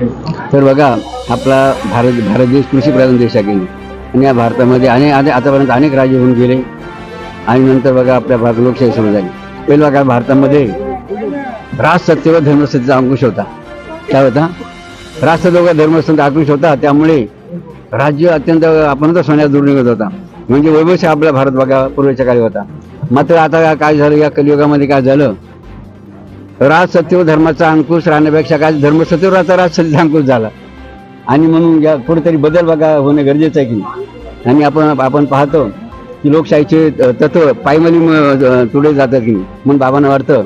तर बघा आपला भारत भारत देश कृषीप्रधान देश आहे आणि या भारतामध्ये अनेक आता आतापर्यंत अनेक राज्य होऊन गेले. आणि नंतर बघा आपल्या भारत लोकशाही सुरू झाली पहिला बघा भारतामध्ये राजसत्य व धर्मसत्तेचा अंकुश होता. काय होता? राजसत्य व धर्मसत्तेचा अंकुश होता. त्यामुळे राज्य अत्यंत आपण तर सोन्यात दूर निघत होता. म्हणजे वैभवशाही आपला भारत बघा पूर्वीच्या काळी होता. मात्र आता काय झालं या कलियुगामध्ये काय झालं? राजसत्य व धर्माचा अंकुश राहण्यापेक्षा काय धर्मसत्य राज सत्य अंकुश झाला. आणि म्हणून या कुठेतरी बदल बघा होणं गरजेचं आहे की आणि आपण आपण पाहतो की लोकशाहीचे तत्व पायमली म- जातात की म्हणून बाबांना वाटतं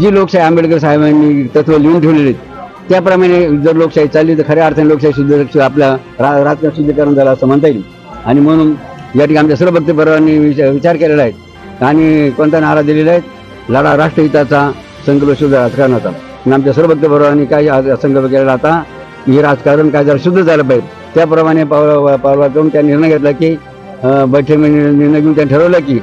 जी लोकशाही आंबेडकर साहेबांनी तत्व लिहून ठेवलेली आहेत, त्याप्रमाणे जर लोकशाही चालली तर खऱ्या अर्थाने लोकशाही शुद्ध आपल्या रा राजकारण शुद्धीकरण झालं असं म्हणता येईल. आणि म्हणून या ठिकाणी आमच्या सर्व भक्तपर्वांनी विचार विचार केलेला आहे. आणि कोणता नारा दिलेला आहे? लढा राष्ट्रहिताचा संकल्प शुद्ध राजकारणाचा आणि आमच्या सर्व भक्तपरावांनी काय संकल्प केलेला आता हे राजकारण काय जरा शुद्ध झालं पाहिजे. त्याप्रमाणे पावला पावला करून त्या निर्णय घेतला की बैठकीमध्ये निर्णय घेऊन त्यांनी ठरवलं की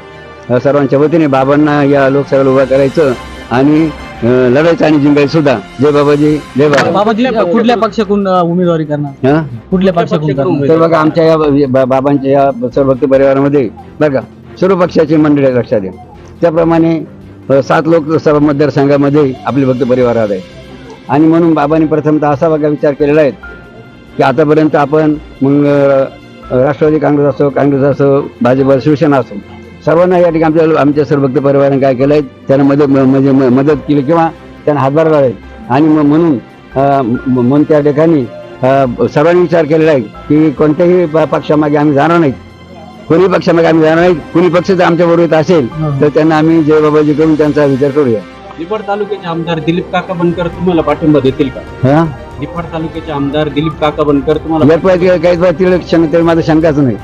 सर्वांच्या वतीने बाबांना या लोकसभेला उभा करायचं आणि लढायचं आणि जिंकायचं सुद्धा. जय बाबाजी जय बाबा बाबाजी कुठल्या पक्षाकडून उमेदवारी करणार? कुठल्या पक्षाकडून तर बघा आमच्या या बाबांच्या या सर्व भक्त परिवारामध्ये बघा सर्व पक्षाची मंडळी लक्षात द्या त्याप्रमाणे सात लोकसभा मतदारसंघामध्ये आपले भक्त परिवारात आहे आणि म्हणून बाबांनी प्रथमतः असा बघा विचार केलेला आहे की आतापर्यंत आपण मग राष्ट्रवादी काँग्रेस असो काँग्रेस असो भाजप शिवसेना असो सर्वांना या ठिकाणी आमच्या आमच्या सर्व भक्त परिवाराने काय केलं आहे त्यांना मदत म्हणजे म- मदत केली किंवा त्यांना हातभार लावले आणि मग म्हणून म्हणून त्या ठिकाणी सर्वांनी विचार केलेला आहे की कोणत्याही पक्षामागे आम्ही जाणार नाहीत. कोणी पक्षामागे आम्ही जाणार नाहीत कोणी पक्ष जर आमच्या बरोबर येत असेल तर त्यांना आम्ही जय बाबाजी करून त्यांचा विचार करूया. निफाड तालुक्याचे आमदार दिलीप काका बनकर तुम्हाला पाठिंबा देतील का? हा? निफाड तालुक्याचे आमदार दिलीप काका बनकर तुम्हाला जर काही काही तिला शंका तरी माझं शंकाच नाही.